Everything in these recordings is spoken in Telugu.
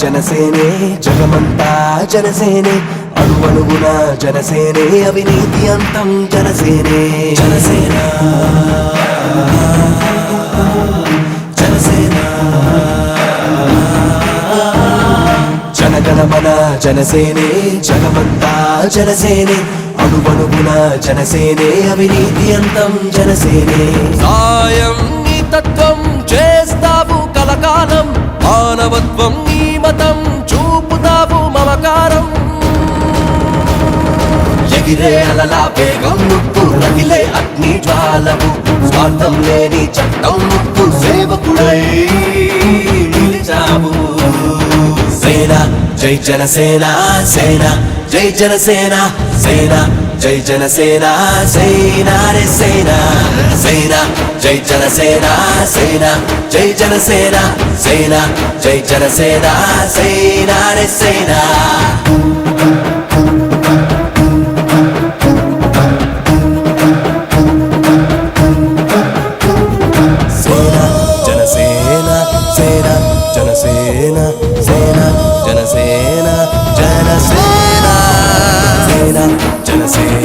జనసేనే జగమంతా జనసేనే. అణువణువున జనసేనే అవినీతి అంతం జనసేనే. జనసేన? జనసేన? జనగణమన జనసేనే జగమంతా జనసేనే. అణువణువున జనసేనే అవినీతి అంతం జనసేనే. సాయం నీ తత్వం చేస్తావు కలకాలం. మానవత్వం నీ మతం చూపుతావు మమకారం. ఎగిరే అలలా వేగం ముప్పు రగిలే అగ్ని జ్వాలము. స్వార్థం లేని చట్టం ముప్పు సేవకుడై నిలిచావు. సేన జై జనసేన సేన జై జనసేన సేన. జై జనసేన సేనా రే సేనా సేనా జై జనసేన సేనా జై జనసేన సేనా జై జనసేన సేనా రే సేనా.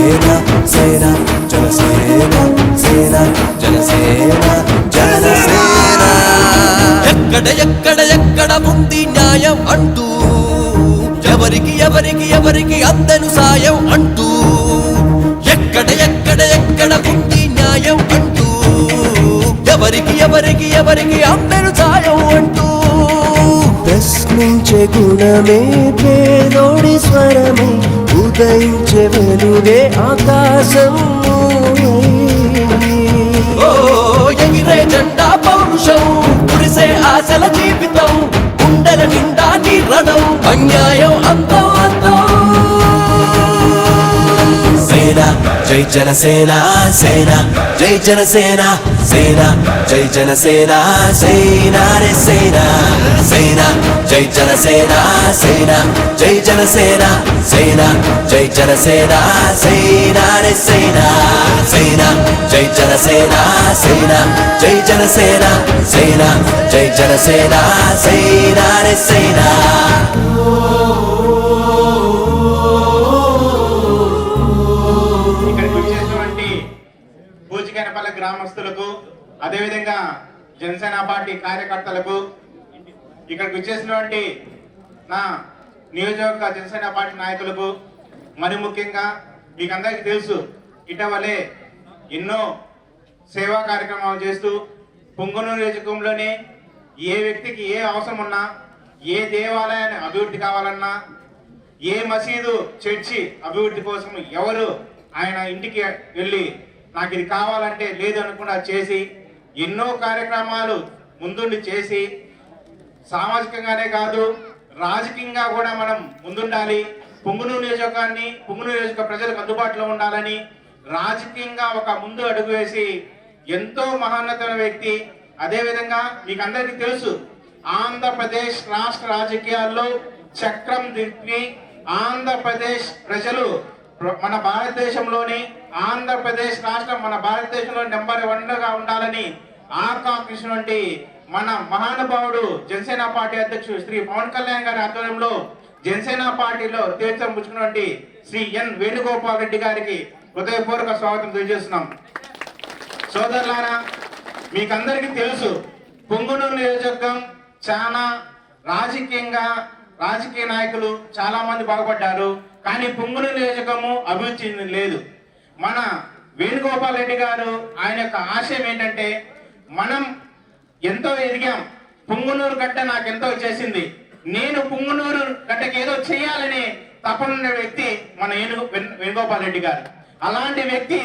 జనసేన సేన జనసేన సేన జనసేన జనసేన. ఎక్కడ ఎక్కడ ఎక్కడ ఉంది న్యాయం అంటూ? ఎవరికి ఎవరికి ఎవరికి అందను సాయం అంటూ? ఎక్కడ ఎక్కడ ఎక్కడ ఉంది న్యాయం అంటూ? ఎవరికి ఎవరికి ఎవరికి అందను సాయం అంటూ? ప్రశ్నించే గుణమే పేదోడి స్వరమే ఉదయించే వెలుగే ఆకాశం ఎగిరే జెండా పౌరుషం కురిసే ఆశల జీవితం గుండెల నిండా నిరణం అన్యాయం అంతం జై జనసేన సేన. జై జనసేన సేన. జై జనసేన సేన రే సేన. సేన. జై జనసేన సేన. జై జనసేన సేన. జై జనసేన సేన రే సేన. సేన. జై జనసేన సేన. జై జనసేన సేన. జై జనసేన సేన రే సేన. అదేవిధంగా జనసేన పార్టీ కార్యకర్తలకు ఇక్కడికి వచ్చేసినటువంటి నా నియోజకవర్గ జనసేన పార్టీ నాయకులకు మరి ముఖ్యంగా మీకు అందరికీ తెలుసు ఇటీవలే ఎన్నో సేవా కార్యక్రమాలు చేస్తూ పొంగునూరు నియోజకంలోనే ఏ వ్యక్తికి ఏ అవసరం ఉన్నా ఏ దేవాలయాన్ని అభివృద్ధి కావాలన్నా ఏ మసీదు చర్చి అభివృద్ధి కోసం ఎవరు ఆయన ఇంటికి వెళ్ళి నాకు ఇది కావాలంటే లేదు అనకుండా చేసి ఎన్నో కార్యక్రమాలు ముందుండి చేసి సామాజికంగానే కాదు రాజకీయంగా కూడా మనం ముందుండాలి. పొంగునూరు నియోజకాన్ని పొంగునూరు నియోజక ప్రజలకు అందుబాటులో ఉండాలని రాజకీయంగా ఒక ముందు అడుగు వేసి ఎంతో మహాన్నతమైన వ్యక్తి. అదేవిధంగా మీకు అందరికీ తెలుసు ఆంధ్రప్రదేశ్ రాష్ట్ర రాజకీయాల్లో చక్రం తిప్పి ఆంధ్రప్రదేశ్ ప్రజలు మన భారతదేశంలోని ఆంధ్రప్రదేశ్ రాష్ట్రం మన భారతదేశంలో నెంబర్ వన్గా ఉండాలని ఆకాంక్షించినటువంటి మన మహానుభావుడు జనసేన పార్టీ అధ్యక్షుడు శ్రీ పవన్ కళ్యాణ్ గారి ఆధ్వర్యంలో జనసేన పార్టీలో తీర్థం పుచ్చుకున్నటువంటి శ్రీ ఎన్ వేణుగోపాల్ రెడ్డి గారికి హృదయపూర్వక స్వాగతం తెలియజేస్తున్నాం. సోదరులారా మీకందరికీ తెలుసు పొంగునూరు నియోజకవర్గం చాలా రాజకీయంగా రాజకీయ నాయకులు చాలా మంది బాగుపడ్డారు. కానీ పొంగునూరు నియోజకము అభివృద్ధి లేదు. మన వేణుగోపాల్ రెడ్డి గారు ఆయన యొక్క ఆశయం ఏంటంటే మనం ఎంతో ఎదిగాం పుంగునూరు గడ్డ నాకు ఎంతో చేసింది. నేను పుంగునూరు గడ్డకి ఏదో చేయాలని తపనున్న వ్యక్తి మన ఏనుగు వేణుగోపాల్ రెడ్డి గారు. అలాంటి వ్యక్తి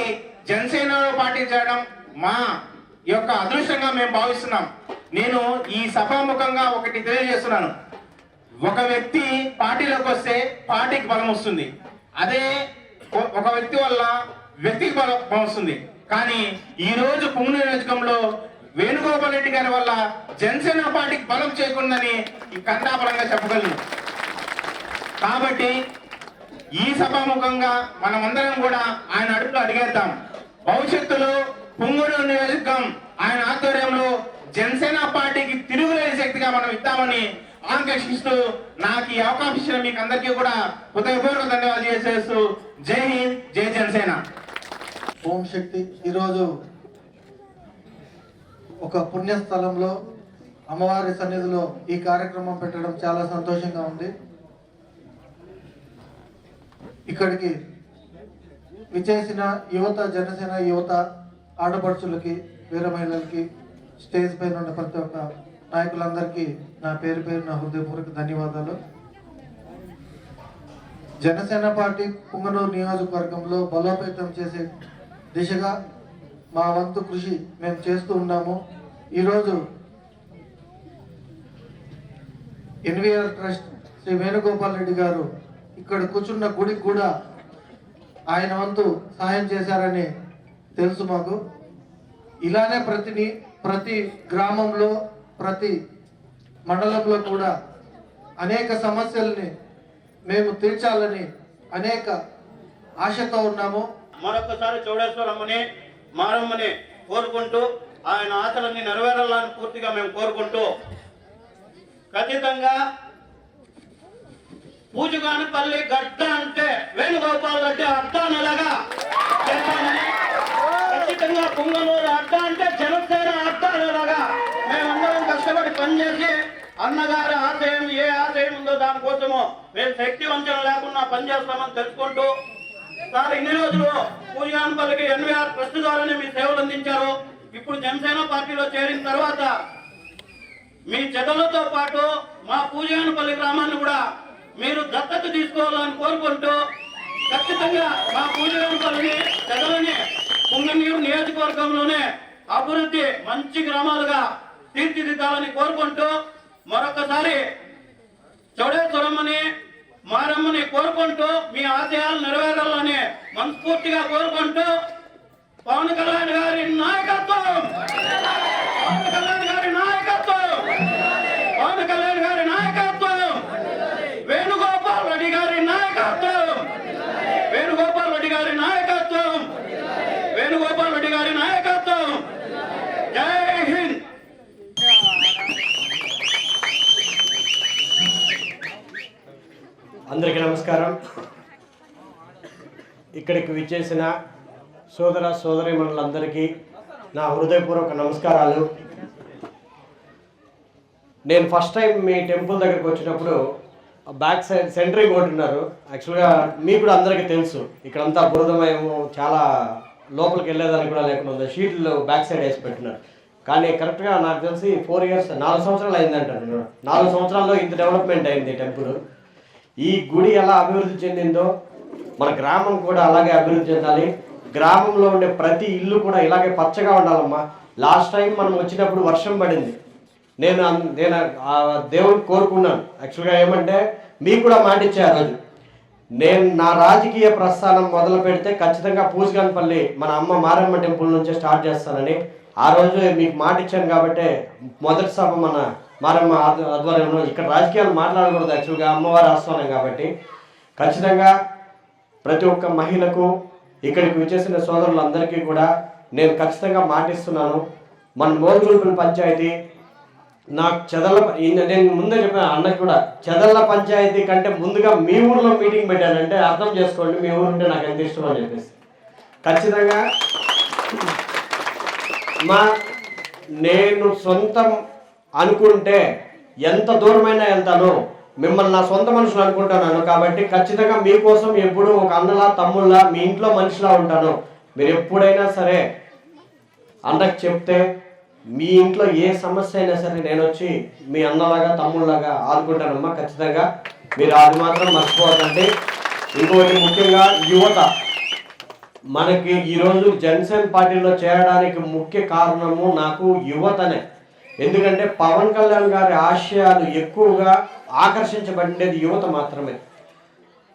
జనసేనలో పాటించడం మా యొక్క అదృష్టంగా మేము భావిస్తున్నాం. నేను ఈ సభాముఖంగా ఒకటి తెలియజేస్తున్నాను. ఒక వ్యక్తి పార్టీలోకి వస్తే పార్టీకి బలం వస్తుంది. అదే ఒక వ్యక్తి వల్ల వ్యక్తికి బలం బలం వస్తుంది. కానీ ఈ రోజు పుంగు నియోజకంలో వేణుగోపాల్ రెడ్డి గారి వల్ల జనసేన పార్టీకి బలం చేకుందని ఈ చెప్పగలను. కాబట్టి ఈ సభాముఖంగా మనమందరం కూడా ఆయన అడుగులు అడిగేద్దాం. భవిష్యత్తులో పుంగూరు నియోజకం ఆయన ఆధ్వర్యంలో జనసేన పార్టీకి తిరుగులేని శక్తిగా మనం ఇద్దామని ఆకాంక్షిస్తూ నాకు ఈ అవకాశం ఇచ్చిన మీకు అందరికీ కూడా హృదయపూర్వక ధన్యవాదాలు చేసేస్తూ జై హింద్ జై జనసేన. ఓం శక్తి. ఈరోజు ఒక పుణ్యస్థలంలో అమ్మవారి సన్నిధిలో ఈ కార్యక్రమం పెట్టడం చాలా సంతోషంగా ఉంది. ఇక్కడికి విచేసిన యువత జనసేన యువత ఆడపడుచులకి వీర మహిళలకి స్టేజ్ పైన ఉన్న ప్రతి ఒక్క నాయకులందరికీ నా పేరు పేరు నా హృదయపూర్వక ధన్యవాదాలు. జనసేన పార్టీ పుంగనూరు నియోజకవర్గంలో బలోపేతం చేసే దిశగా మా వంతు కృషి మేము చేస్తూ ఉన్నాము. ఈరోజు ఎన్విఆర్ ట్రస్ట్ శ్రీ వేణుగోపాల్ రెడ్డి గారు ఇక్కడ కూర్చున్న గుడికి కూడా ఆయన వంతు సహాయం చేశారని తెలుసు మాకు. ఇలానే ప్రతిని ప్రతి గ్రామంలో ప్రతి మండలంలో కూడా అనేక సమస్యల్ని మేము తీర్చాలని అనేక ఆశతో ఉన్నాము. మరొకసారి చౌడేశ్వరమ్మని మారమ్మని కోరుకుంటూ ఆయన ఆశలన్నీ నెరవేరాలని పూర్తిగా మేము కోరుకుంటూ ఖచ్చితంగా పూజగానపల్లి గడ్డ అంటే వేణుగోపాల్ రెడ్డి అడ్డ అనేలాగా చేస్తామని ఖచ్చితంగా పుంగనూరు అడ్డ అంటే జనసేన అడ్డ అనేలాగా మేమందరం కష్టపడి పనిచేసి అన్నగారి ఆశయం ఏ ఆశయం ఉందో దానికోసము మేము శక్తి వంచన లేకుండా పనిచేస్తామని తెలుసుకుంటూ సార్ ఇన్ని రోజులు పూజగానపల్లికి ఎన్వీఆర్ ట్రస్ట్ ద్వారానే మీ సేవలు అందించారు. ఇప్పుడు జనసేన పార్టీలో చేరిన తర్వాత మీ చెదలతో పాటు మా పూజగానపల్లి గ్రామాన్ని కూడా మీరు దత్తత తీసుకోవాలని కోరుకుంటూ ఖచ్చితంగా మా పూజగానపల్లిని చెదలని పుంగనీరు నియోజకవర్గంలోనే అభివృద్ధి మంచి గ్రామాలుగా తీర్చిదిద్దాలని కోరుకుంటూ మరొకసారి చౌడేశ్వరమ్మని మారమ్మని కోరుకుంటూ మీ ఆశయాలు నెరవేరాలని మనస్ఫూర్తిగా కోరుకుంటూ పవన్ కళ్యాణ్ గారి నాయకత్వం! పవన్ కళ్యాణ్ గారి నాయకత్వం పవన్ కళ్యాణ్ గారి నాయకత్వం వేణుగోపాల్ రెడ్డి గారి నాయకత్వం వేణుగోపాల్ రెడ్డి గారి నాయకత్వం వేణుగోపాల్ రెడ్డి గారి నాయకత్వం జై హింద్ అందరికీ నమస్కారం. ఇక్కడికి విచ్చేసిన సోదర సోదరీమణులందరికీ నా హృదయపూర్వక నమస్కారాలు. నేను ఫస్ట్ టైం మీ టెంపుల్ దగ్గరికి వచ్చినప్పుడు బ్యాక్ సైడ్ సెంటరింగ్ కొట్టున్నారు యాక్చువల్గా మీకు కూడా అందరికీ తెలుసు. ఇక్కడంతా బురదమయము చాలా లోపలికి వెళ్ళేదానికి కూడా లేకుండా ఉంది. షీట్లు బ్యాక్ సైడ్ వేసి పెట్టినారు కానీ కరెక్ట్గా నాకు తెలిసి ఫోర్ ఇయర్స్ నాలుగు సంవత్సరాలు అయిందంటారు. నాలుగు సంవత్సరాల్లో ఇంత డెవలప్మెంట్ అయింది టెంపుల్. ఈ గుడి ఎలా అభివృద్ధి చెందిందో మన గ్రామం కూడా అలాగే అభివృద్ధి చెందాలి. గ్రామంలో ఉండే ప్రతి ఇల్లు కూడా ఇలాగే పచ్చగా ఉండాలమ్మా. లాస్ట్ టైం మనం వచ్చినప్పుడు వర్షం పడింది. నేను నేను ఆ దేవుడిని కోరుకున్నాను. యాక్చువల్గా ఏమంటే మీకు కూడా మాటిచ్చే ఆ రోజు. నేను నా రాజకీయ ప్రస్థానం మొదలు పెడితే ఖచ్చితంగా పూజగానపల్లి మన అమ్మ మారమ్మ టెంపుల్ నుంచే స్టార్ట్ చేస్తానని ఆ రోజు మీకు మాట ఇచ్చాను కాబట్టి మొదటి సభ మన మారమ్మ ఆధ్వర్యంలో ఇక్కడ రాజకీయాలు మాట్లాడకూడదు యాక్చువల్గా అమ్మవారి ఆస్థానం కాబట్టి. ఖచ్చితంగా ప్రతి ఒక్క మహిళకు ఇక్కడికి వచ్చేసిన సోదరులందరికీ కూడా నేను ఖచ్చితంగా మాటిస్తున్నాను. మన మోల్గుల్పుల పంచాయతీ నాకు చెదల నేను ముందే చెప్పిన అన్నకి కూడా చెదల పంచాయతీ కంటే ముందుగా మీ ఊర్లో మీటింగ్ పెట్టానంటే అర్థం చేసుకోండి మీ ఊరు ఉంటే నాకు ఎంత ఇష్టం అని చెప్పేసి. ఖచ్చితంగా మా నేను సొంతం అనుకుంటే ఎంత దూరమైనా వెళ్తాను మిమ్మల్ని నా సొంత మనుషులు అనుకుంటున్నాను కాబట్టి ఖచ్చితంగా మీకోసం ఎప్పుడు ఒక అన్నలా తమ్ముళ్ళ మీ ఇంట్లో మనిషిలా ఉంటాను. మీరు ఎప్పుడైనా సరే అన్నకు చెప్తే మీ ఇంట్లో ఏ సమస్య అయినా సరే నేను వచ్చి మీ అన్నలాగా తమ్ముళ్ళలాగా ఆదుకుంటానమ్మా ఖచ్చితంగా. మీరు అది మాత్రం మర్చిపోవద్దండి. ఇంకొకటి ముఖ్యంగా యువత. మనకి ఈరోజు జనసేన పార్టీలో చేరడానికి ముఖ్య కారణము నాకు యువతనే. ఎందుకంటే పవన్ కళ్యాణ్ గారి ఆశయాలు ఎక్కువగా ఆకర్షించబడినది యువత మాత్రమే.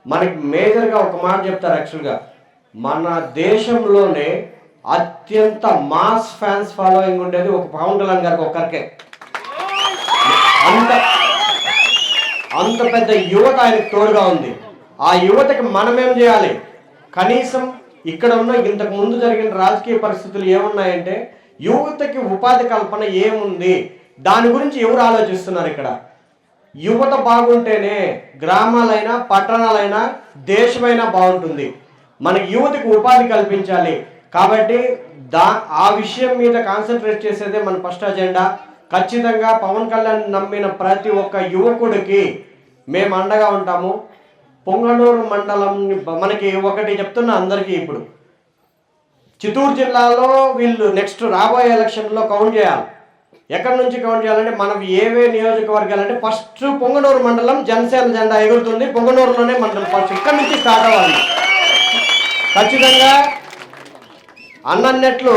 మనకి మేజర్గా ఒక మాట చెప్తారు యాక్చువల్గా. మన దేశంలోనే అత్యంత మాస్ ఫ్యాన్స్ ఫాలోయింగ్ ఉండేది ఒక పవన్ కళ్యాణ్ గారికి ఒక్కరికే. అంత అంత పెద్ద యువత ఆయనకు తోడుగా ఉంది. ఆ యువతకి మనమేం చేయాలి? కనీసం ఇక్కడ ఉన్న ఇంతకు ముందు జరిగిన రాజకీయ పరిస్థితులు ఏమున్నాయంటే యువతకి ఉపాధి కల్పన ఏముంది? దాని గురించి ఎవరు ఆలోచిస్తున్నారు ఇక్కడ? యువత బాగుంటేనే గ్రామాలైనా పట్టణాలైనా దేశమైనా బాగుంటుంది. మనకి యువతకు ఉపాధి కల్పించాలి. కాబట్టి దా ఆ విషయం మీద కాన్సన్ట్రేట్ చేసేదే మన ఫస్ట్ అజెండా. ఖచ్చితంగా పవన్ కళ్యాణ్ నమ్మిన ప్రతి ఒక్క యువకుడికి మేము అండగా ఉంటాము. పొంగనూరు మండలం మనకి ఒకటి చెప్తున్నా అందరికీ ఇప్పుడు. చిత్తూరు జిల్లాలో వీళ్ళు నెక్స్ట్ రాబోయే ఎలక్షన్లో కౌంట్ చేయాలి. ఎక్కడి నుంచి కౌంట్ చేయాలంటే మనం ఏవే నియోజకవర్గాలంటే ఫస్ట్ పొంగనూరు మండలం జనసేన జెండా ఎగురుతుంది. పొంగనూరులోనే మండలం ఫస్ట్ ఇక్కడి నుంచి స్టార్ట్ అవ్వాలి. ఖచ్చితంగా అన్నట్లు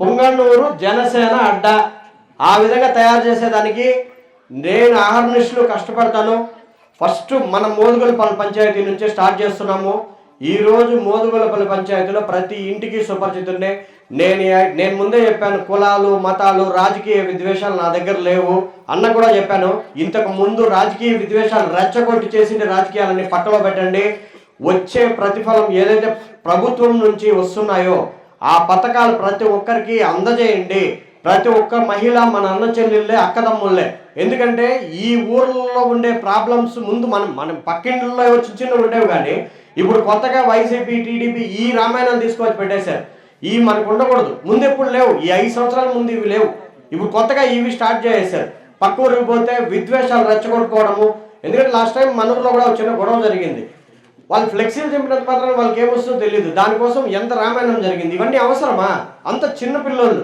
పొంగనూరు జనసేన అడ్డ. ఆ విధంగా తయారు చేసేదానికి నేను ఆహర్నిషులు కష్టపడతాను. ఫస్ట్ మన పని పంచాయతీ నుంచే స్టార్ట్ చేస్తున్నాము. ఈరోజు మోదుగులపల్లి పంచాయతీలో ప్రతి ఇంటికి సుపరిచితుండే. నేను నేను ముందే చెప్పాను కులాలు మతాలు రాజకీయ విద్వేషాలు నా దగ్గర లేవు. అన్న కూడా చెప్పాను ఇంతకు ముందు రాజకీయ విద్వేషాలు రెచ్చగొట్టి చేసిన రాజకీయాలని పక్కలో పెట్టండి. వచ్చే ప్రతిఫలం ఏదైతే ప్రభుత్వం నుంచి వస్తున్నాయో ఆ పథకాలు ప్రతి ఒక్కరికి అందజేయండి. ప్రతి ఒక్క మహిళ మన అన్న చెల్లెళ్ళే అక్కదమ్ముళ్ళే. ఎందుకంటే ఈ ఊర్లలో ఉండే ప్రాబ్లమ్స్ ముందు మనం మనం పక్కింట్లో చిన్న చిన్న ఉండేవి కానీ ఇప్పుడు కొత్తగా వైసీపీ టీడీపీ ఈ రామాయణం తీసుకొచ్చి పెట్టేశారు. ఈ మనకు ఉండకూడదు. ముందు ఎప్పుడు లేవు. ఈ ఐదు సంవత్సరాల ముందు ఇవి లేవు. ఇప్పుడు కొత్తగా ఇవి స్టార్ట్ చేసేసారు పక్క ఊరికి పోతే విద్వేషాలు రెచ్చగొట్టుకోవడము. ఎందుకంటే లాస్ట్ టైం మన ఊర్లో కూడా చిన్న గొడవ జరిగింది. వాళ్ళు ఫ్లెక్సీలు చింపినంత మాత్రం వాళ్ళకి ఏమొస్తుందో తెలియదు దానికోసం ఎంత రామాయణం జరిగింది? ఇవన్నీ అవసరమా? అంత చిన్న పిల్లలు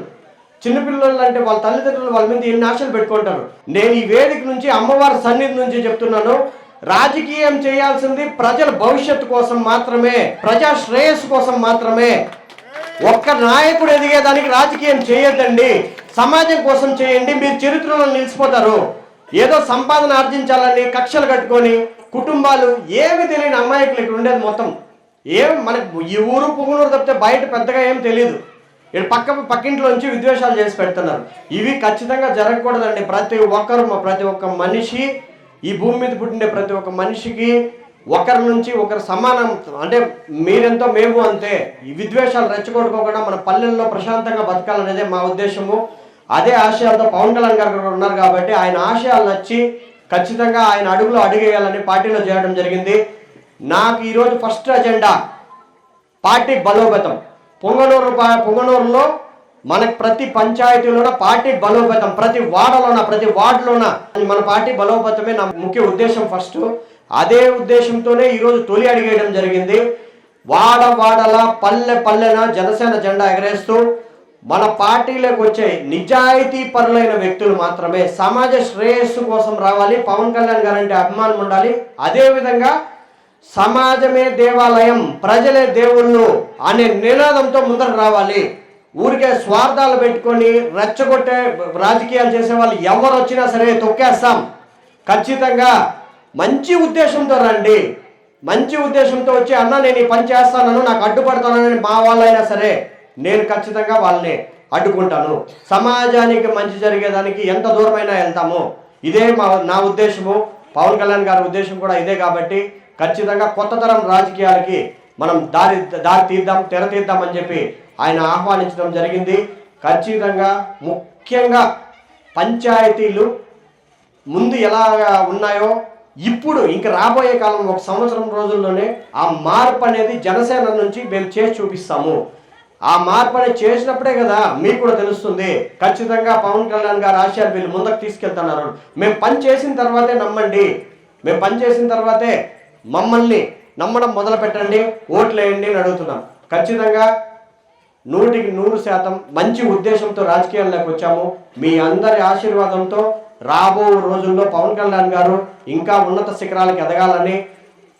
చిన్న పిల్లలు అంటే వాళ్ళ తల్లిదండ్రులు వాళ్ళ మీద ఎన్ని ఆశలు పెట్టుకుంటారు? నేను ఈ వేదిక నుంచి అమ్మవారి సన్నిధి నుంచి చెప్తున్నాను. రాజకీయం చేయాల్సింది ప్రజల భవిష్యత్తు కోసం మాత్రమే ప్రజా శ్రేయస్సు కోసం మాత్రమే. ఒక్క నాయకుడు ఎదిగేదానికి రాజకీయం చేయొద్దండి. సమాజం కోసం చేయండి మీరు చరిత్రలో నిలిచిపోతారు. ఏదో సంపాదన ఆర్జించాలని కక్షలు కట్టుకొని కుటుంబాలు ఏమి తెలియని అమ్మాయికులు ఇక్కడ ఉండేది మొత్తం. ఏం మనకు ఈ ఊరు పువ్వునూరు తప్పితే బయట పెద్దగా ఏం తెలియదు ఇక్కడ పక్క పక్కింట్లో నుంచి విద్వేషాలు చేసి పెడుతున్నారు. ఇవి ఖచ్చితంగా జరగకూడదండి. ప్రతి ఒక్కరు ప్రతి ఒక్క మనిషి ఈ భూమి మీద పుట్టిన ప్రతి ఒక్క మనిషికి ఒకరి నుంచి ఒకరు సమానం అంటే మీరెంతో మేము అంతే. ఈ విద్వేషాలు రెచ్చగొట్టుకోకుండా మన పల్లెల్లో ప్రశాంతంగా బతకాలనేదే మా ఉద్దేశము. అదే ఆశయాలతో పవన్ కళ్యాణ్ గారు ఉన్నారు కాబట్టి ఆయన ఆశయాలు నచ్చి ఖచ్చితంగా ఆయన అడుగులో అడిగేయాలని పార్టీలో చేయడం జరిగింది. నాకు ఈరోజు ఫస్ట్ అజెండా పార్టీ బలోపేతం. పొంగనూరు పా- పొంగనూరులో మనకు ప్రతి పంచాయతీలోన పార్టీ బలోపేతం ప్రతి వాడలోన ప్రతి వార్డులోన మన పార్టీ బలోపేతమే నా ముఖ్య ఉద్దేశం ఫస్ట్. అదే ఉద్దేశంతోనే ఈరోజు తొలి అడిగేయడం జరిగింది. వాడ వాడల పల్లె పల్లెన జనసేన జెండా ఎగరేస్తూ మన పార్టీలోకి వచ్చే నిజాయితీ పరులైన వ్యక్తులు మాత్రమే సమాజ శ్రేయస్సు కోసం రావాలి పవన్ కళ్యాణ్ గారంటే అభిమానం ఉండాలి. అదేవిధంగా సమాజమే దేవాలయం ప్రజలే దేవుళ్ళు అనే నినాదంతో ముందరకు రావాలి. ఊరికే స్వార్థాలు పెట్టుకొని రెచ్చగొట్టే రాజకీయాలు చేసే వాళ్ళు ఎవరు వచ్చినా సరే తొక్కేస్తాం. ఖచ్చితంగా మంచి ఉద్దేశంతో రండి. మంచి ఉద్దేశంతో వచ్చి అన్న నేను ఈ పని చేస్తానను నాకు అడ్డుపడతానని మా వాళ్ళైనా సరే నేను ఖచ్చితంగా వాళ్ళని అడ్డుకుంటాను. సమాజానికి మంచి జరిగేదానికి ఎంత దూరమైనా వెళ్తాము. ఇదే మా నా ఉద్దేశము. పవన్ కళ్యాణ్ గారి ఉద్దేశం కూడా ఇదే కాబట్టి ఖచ్చితంగా కొత్త తరం రాజకీయాలకి మనం దారి దారి తీద్దాం తెర తీద్దామని చెప్పి ఆయన ఆహ్వానించడం జరిగింది. ఖచ్చితంగా ముఖ్యంగా పంచాయతీలు ముందు ఎలా ఉన్నాయో ఇప్పుడు ఇంక రాబోయే కాలం ఒక సంవత్సరం రోజుల్లోనే ఆ మార్పు అనేది జనసేన నుంచి మేము చేసి చూపిస్తాము. ఆ మార్పు అనేది చేసినప్పుడే కదా మీకు కూడా తెలుస్తుంది. ఖచ్చితంగా పవన్ కళ్యాణ్ గారు ఆశయాలు వీళ్ళు ముందుకు తీసుకెళ్తున్నారు. మేము పని చేసిన తర్వాతే నమ్మండి. మేము పని చేసిన తర్వాతే మమ్మల్ని నమ్మడం మొదలు పెట్టండి ఓట్లు వేయండి అని అడుగుతున్నాం. ఖచ్చితంగా నూటికి నూరు శాతం మంచి ఉద్దేశంతో రాజకీయాల్లోకి వచ్చాము. మీ అందరి ఆశీర్వాదంతో రాబో రోజుల్లో పవన్ కళ్యాణ్ గారు ఇంకా ఉన్నత శిఖరాలకు ఎదగాలని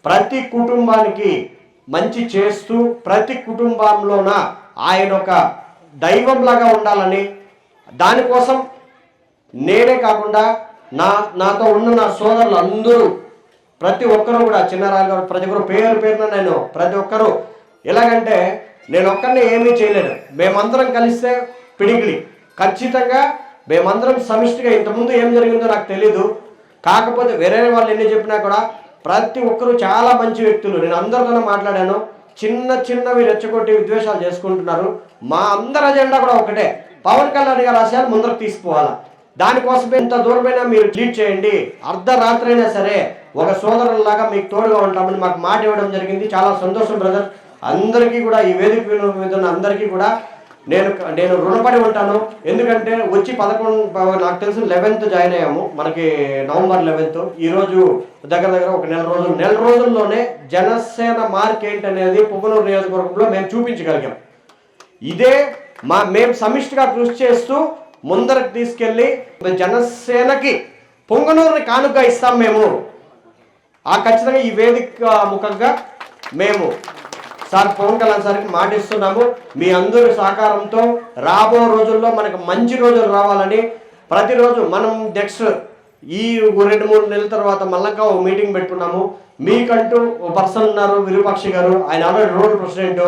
ప్రతి కుటుంబానికి మంచి చేస్తూ ప్రతి కుటుంబంలోన ఆయన ఒక దైవంలాగా ఉండాలని దానికోసం నేనే కాకుండా నా నాతో ఉన్న నా సోదరులు అందరూ ప్రతి ఒక్కరూ కూడా చిన్నరాలు గారు ప్రతి ఒక్కరు పేరు పేరున నేను ప్రతి ఒక్కరూ ఎలాగంటే నేను ఒక్కరిని ఏమీ చేయలేను మేమందరం కలిస్తే పిడిగిలి ఖచ్చితంగా మేమందరం సమిష్టిగా ఇంతకుముందు ఏం జరిగిందో నాకు తెలీదు. కాకపోతే వేరే వాళ్ళు ఎన్ని చెప్పినా కూడా ప్రతి ఒక్కరూ చాలా మంచి వ్యక్తులు. నేను అందరితోనే మాట్లాడాను. చిన్న చిన్నవి రెచ్చగొట్టి విద్వేషాలు చేసుకుంటున్నారు. మా అందరి అజెండా కూడా ఒకటే. పవన్ కళ్యాణ్ గారి ఆశయాలు ముందరకు తీసుకోవాలా దానికోసమే ఇంత దూరమైనా మీరు ట్రీట్ చేయండి. అర్ధరాత్రి అయినా సరే ఒక సోదరులాగా మీకు తోడుగా ఉంటామని మాకు మాట ఇవ్వడం జరిగింది. చాలా సంతోషం బ్రదర్. అందరికీ కూడా ఈ వేదిక మీద ఉన్న అందరికీ కూడా నేను నేను రుణపడి ఉంటాను. ఎందుకంటే వచ్చి పదకొండు నాకు తెలిసి లెవెన్త్ జాయిన్ అయ్యాము. మనకి నవంబర్ లెవెన్త్ ఈ రోజు దగ్గర దగ్గర ఒక నెల రోజులు నెల రోజుల్లోనే జనసేన మార్క్ ఏంటనేది అనేది పువ్వనూరు నియోజకవర్గంలో మేము చూపించగలిగాం. ఇదే మా మేము సమిష్టిగా కృషి చేస్తూ ముందరకు తీసుకెళ్ళి జనసేనకి పొంగనూరుని కానుక ఇస్తాం మేము. ఆ ఖచ్చితంగా ఈ వేదిక ముఖంగా మేము సార్ పవన్ కళ్యాణ్ సార్కి మాటిస్తున్నాము మీ అందరి సహకారంతో రాబో రోజుల్లో మనకు మంచి రోజులు రావాలని ప్రతిరోజు మనం నెక్స్ట్ ఈ రెండు మూడు నెలల తర్వాత మళ్ళా ఓ మీటింగ్ పెట్టుకున్నాము. మీకంటూ ఓ పర్సన్ ఉన్నారు విరూపాక్షి గారు. ఆయన ఆల్రెడీ రోడ్ ప్రెసిడెంట్.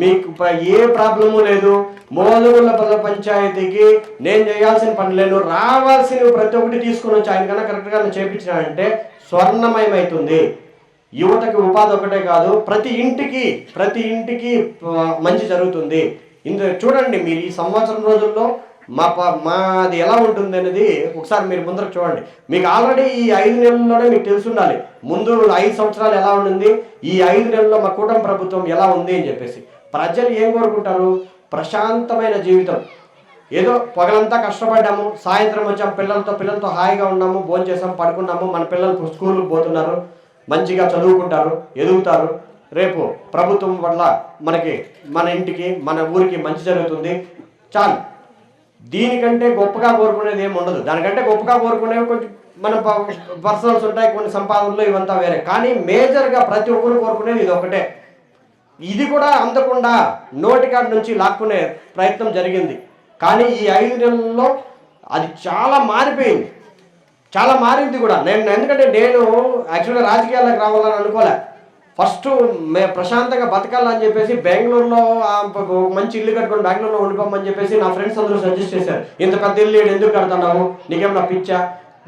మీకు ఏ ప్రాబ్లము లేదు. మోదుగుళ్ళపల్ల పంచాయతీకి నేను చేయాల్సిన పని లేదు. రావాల్సిన ప్రతి ఒక్కటి తీసుకుని వచ్చి ఆయన కన్నా కరెక్ట్గా చేపించాడంటే స్వర్ణమయమవుతుంది యువతకి ఉపాధి ఒకటే కాదు ప్రతి ఇంటికి ప్రతి ఇంటికి మంచి జరుగుతుంది. ఇందు చూడండి మీరు ఈ సంవత్సరం రోజుల్లో మా ప- మాది ఎలా ఉంటుంది అనేది ఒకసారి మీరు ముందర చూడండి. మీకు ఆల్రెడీ ఈ ఐదు నెలల్లోనే మీకు తెలిసి ఉండాలి. ముందు ఐదు సంవత్సరాలు ఎలా ఉండింది ఈ ఐదు నెలల్లో మా కూటమి ప్రభుత్వం ఎలా ఉంది అని చెప్పేసి. ప్రజలు ఏం కోరుకుంటారు? ప్రశాంతమైన జీవితం. ఏదో పగలంతా కష్టపడ్డాము సాయంత్రం వచ్చాము పిల్లలతో పిల్లలతో హాయిగా ఉన్నాము భోజనం చేసాము పడుకున్నాము మన పిల్లలు స్కూల్కి పోతున్నారు. మంచిగా చదువుకుంటారు ఎదుగుతారు. రేపు ప్రభుత్వం వల్ల మనకి మన ఇంటికి మన ఊరికి మంచి జరుగుతుంది. చాలు. దీనికంటే గొప్పగా కోరుకునేది ఏమి ఉండదు. దానికంటే గొప్పగా కోరుకునేవి కొంచెం మన పర్సనల్స్ ఉంటాయి కొన్ని సంపాదనలు ఇవంతా వేరే. కానీ మేజర్గా ప్రతి ఒక్కరు కోరుకునేది ఇది ఒకటే. ఇది కూడా అందకుండా నోటికాడ నుంచి లాక్కునే ప్రయత్నం జరిగింది. కానీ ఈ ఐదు నెలల్లో అది చాలా మారిపోయింది. చాలా మారింది కూడా. నేను ఎందుకంటే నేను యాక్చువల్గా రాజకీయాలకు రావాలని అనుకోలే. ఫస్ట్ మే ప్రశాంతంగా బతకాలని చెప్పేసి బెంగళూరులో మంచి ఇల్లు కట్టుకొని బెంగళూరులో ఉండిపోమని చెప్పేసి నా ఫ్రెండ్స్ అందరూ సజెస్ట్ చేశారు. ఇంత పెద్ద ఇల్లు ఎందుకు కడుతున్నావు? నీకేమన్నా పిచ్చా?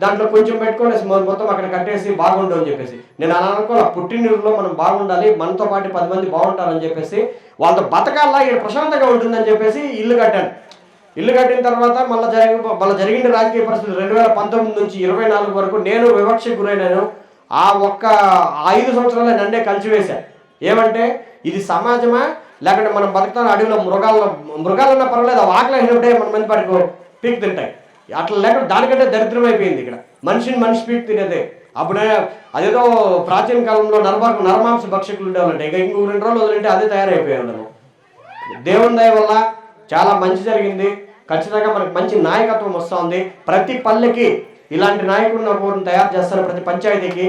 దాంట్లో కొంచెం పెట్టుకొని మొత్తం అక్కడ కట్టేసి బాగుండు అని చెప్పేసి. నేను అలా అనుకోలే. పుట్టినూరులో మనం బాగుండాలి మనతో పాటు పది మంది బాగుంటారని చెప్పేసి వాళ్ళతో బతకాలా ఇక్కడ ప్రశాంతంగా ఉంటుందని చెప్పేసి ఇల్లు కట్టాను. ఇల్లు కట్టిన తర్వాత మళ్ళీ జరిగి మళ్ళీ జరిగిన రాజకీయ పరిస్థితులు. రెండు వేల పంతొమ్మిది నుంచి ఇరవై నాలుగు వరకు నేను వివక్షకు గురైనాను. ఆ ఒక్క ఐదు సంవత్సరాలే నన్నే కలిసివేశాను ఏమంటే ఇది సమాజమా? లేకుంటే మనం బతుకుతాం అడవిలో మృగాల్లో మృగాలన్నా పర్వాలేదు ఆ ఆకలి అయినప్పుడే మన మంది పడుకో పీక్ తింటాయి. అట్లా లేకుండా దానికంటే దరిద్రం అయిపోయింది ఇక్కడ. మనిషిని మనిషి పీక్ తినేదే. అప్పుడే అదేదో ప్రాచీన కాలంలో నరమాంస నరమాంస భక్షకులు ఉండేవాళ్ళంటే. ఇక ఇంకో రెండు రోజులు వదిలింటే అదే తయారైపోయాయి దేవుని దయ వల్ల చాలా మంచి జరిగింది. ఖచ్చితంగా మనకు మంచి నాయకత్వం వస్తుంది. ప్రతి పల్లెకి ఇలాంటి నాయకుడిని ఒకరిని తయారు చేస్తారు ప్రతి పంచాయతీకి.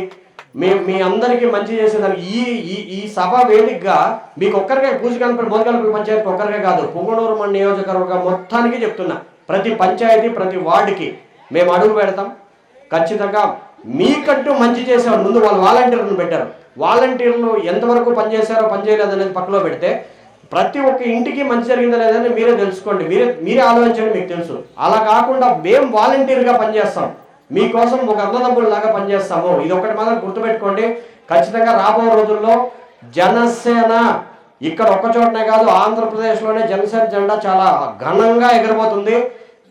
మీ మీ అందరికీ మంచి చేసేదానికి ఈ ఈ ఈ సభ వేదికగా మీకు ఒక్కరికే పూజకల్పన మోదకల్పన పంచాయతీ ఒక్కరికే కాదు పుంగనూరు మన నియోజకవర్గం మొత్తానికి చెప్తున్నా. ప్రతి పంచాయతీ ప్రతి వార్డుకి మేము అడుగు పెడతాం. ఖచ్చితంగా మీకంటూ మంచి చేసేవారు ముందు వాళ్ళు వాలంటీర్లను పెట్టారు. వాలంటీర్లు ఎంతవరకు పనిచేశారో పనిచేయలేదు అనేది పక్కలో పెడితే ప్రతి ఒక్క ఇంటికి మంచి జరిగిందా లేదని మీరే తెలుసుకోండి. మీరే మీరే ఆలోచించండి మీకు తెలుసు. అలా కాకుండా మేము వాలంటీర్గా పనిచేస్తాం. మీకోసం ఒక అన్నదమ్ముడు లాగా పనిచేస్తాము. ఇది ఒకటి మాత్రం గుర్తుపెట్టుకోండి. ఖచ్చితంగా రాబో రోజుల్లో జనసేన ఇక్కడ ఒక్క చోటనే కాదు ఆంధ్రప్రదేశ్లోనే జనసేన జెండా చాలా ఘనంగా ఎగరబోతుంది.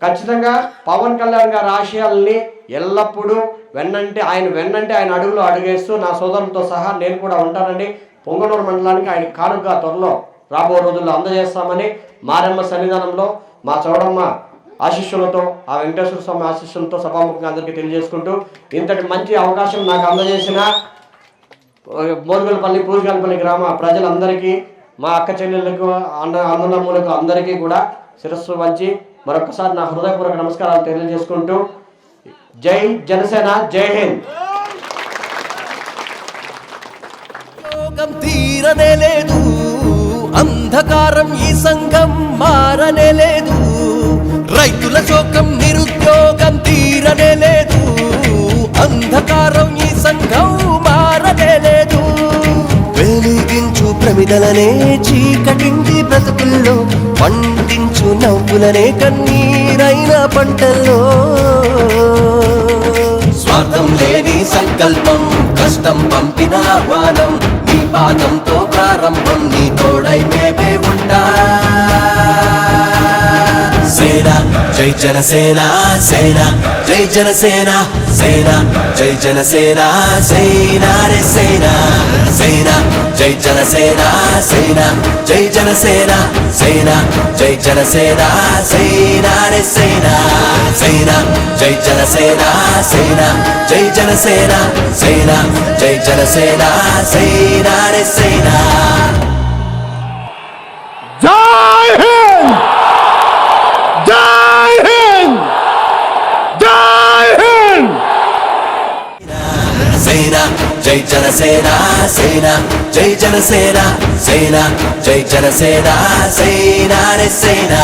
ఖచ్చితంగా పవన్ కళ్యాణ్ గారి ఆశయాల్ని ఎల్లప్పుడూ వెన్నంటే ఆయన వెన్నంటే ఆయన అడుగులో అడుగేస్తూ నా సోదరులతో సహా నేను కూడా ఉంటానండి. పొంగనూరు మండలానికి ఆయన కానుక త్వరలో రాబో రోజుల్లో అందజేస్తామని మారమ్మ సన్నిధానంలో మా చౌడమ్మ ఆశీస్సులతో ఆ వెంకటేశ్వర స్వామి ఆశీస్సులతో సభాముఖంగా అందరికీ తెలియజేసుకుంటూ ఇంతటి మంచి అవకాశం నాకు అందజేసిన మోరుగలపల్లి పూజగల్పల్లి గ్రామ ప్రజలందరికీ మా అక్క చెల్లెళ్ళకు అన్న అన్నదమ్ములకు అందరికీ కూడా శిరస్సు వంచి మరొకసారి నా హృదయపూర్వక నమస్కారాలు తెలియజేసుకుంటూ జై జనసేన జై హింద్. తీరనే లేదు. అంధకారం ఈ సంఘం మారనే లేదు. రైతుల శోకం నిరుద్యోగం తీరనే లేదు. అంధకారం ఈ సంఘం మారనే లేదు. వెలిగించు ప్రమిదలనే చీకటింటి బ్రతుకుల్లో. పండించు నవ్వులనే కన్నీరైన పంటల్లో. స్వార్థం లేని సంకల్పం కష్టం పంపిన ఆహ్వానం. పాదంతో ప్రారంభం నీ తోడై జై జనసేన సేన జై జనసేన సేన జై జనసేన సేనా రే సేన సేన జై జనసేన సేన జై జనసేన సేన జై జనసేన సేనా రే సేన సేన జై జనసేన సేన జై జనసేన సేన జై జనసేన సేనా రే సేనా జై జనసేన సేన జై జనసేన సేన జై జనసేన సేనా రే సేనా.